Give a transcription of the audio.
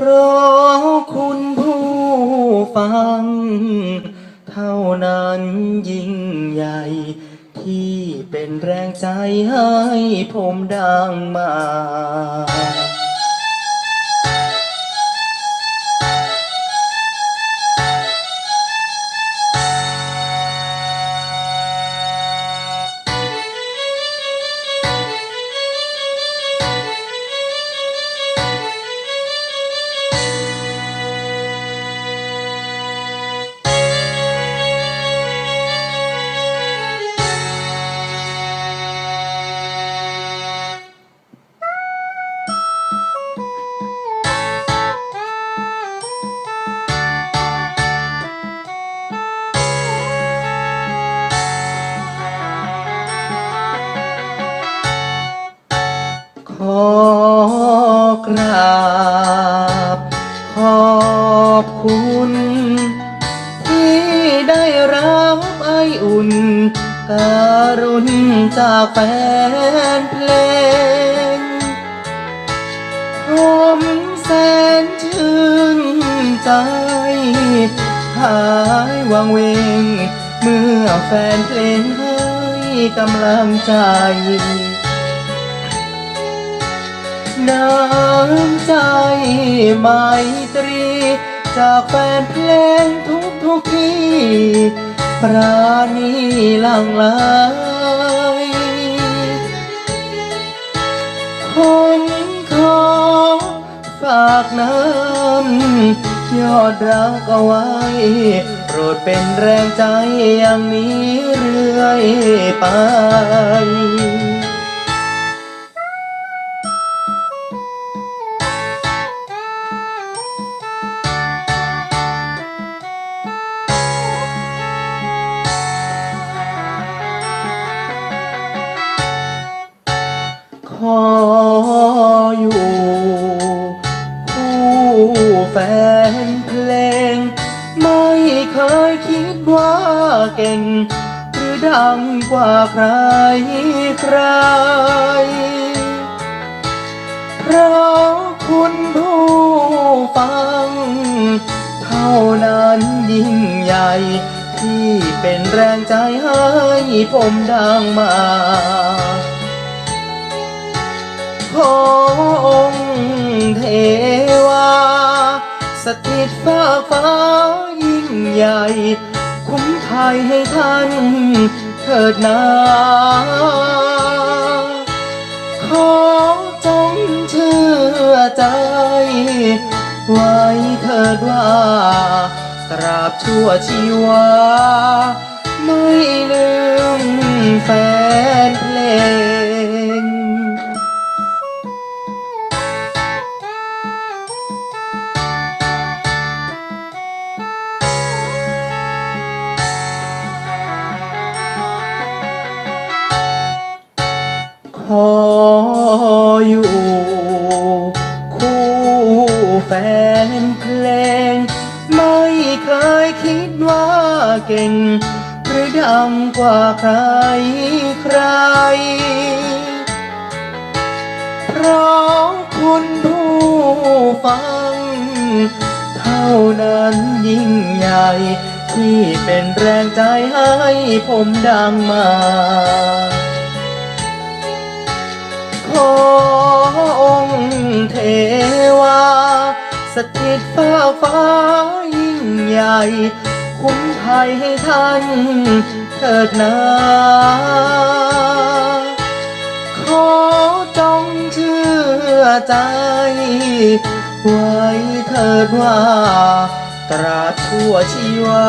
เราคุณผู้ฟัง เท่านั้นยิ่งใหญ่ ที่เป็นแรงใจให้ผมดังมา กราบ ขอบคุณ ที่ได้รับไออุ่น การุณจากแฟนเพลงผมแสนชื่นใจ หายวังเวง เมื่อแฟนเพลงให้กำลังใจ น้ำใจไมตรี จากแฟนเพลงทุกทุกที่ปราณีหลังไหลผมขอฝากน้ำยอดรักเอาไว้โปรดเป็นแรงใจอย่างนี้เรื่อยไป ขออยู่คู่แฟนเพลง ไม่เคยคิดว่าเก่ง หรือดังกว่าใครใคร เพราะคุณผู้ฟัง เท่านั้นยิ่งใหญ่ ที่เป็นแรงใจให้ผมดังมา ขอองค์เทวา สถิตฟ้าฟ้ายิ่งใหญ่ คุ้มภัยให้ท่านเถิดนาขอจงเชื่อใจ ไว้เถิดว่า ตราบชั่วชีวา ไม่ลืมแฟน ออยู่ คู่แฟนเพลง ไม่เคยคิดว่าเก่ง หรือดังกว่าใครใคร เพราะคุณผู้ฟัง เท่านั้นยิ่งใหญ่ ที่เป็นแรงใจให้ผมดังมา เทวา สถิตฟ้าฟ้ายิ่งใหญ่ คุ้มภัยให้ท่านเถิดนาขอจงเชื่อใจ ไว้เถิดว่า ตราบชั่วชีวา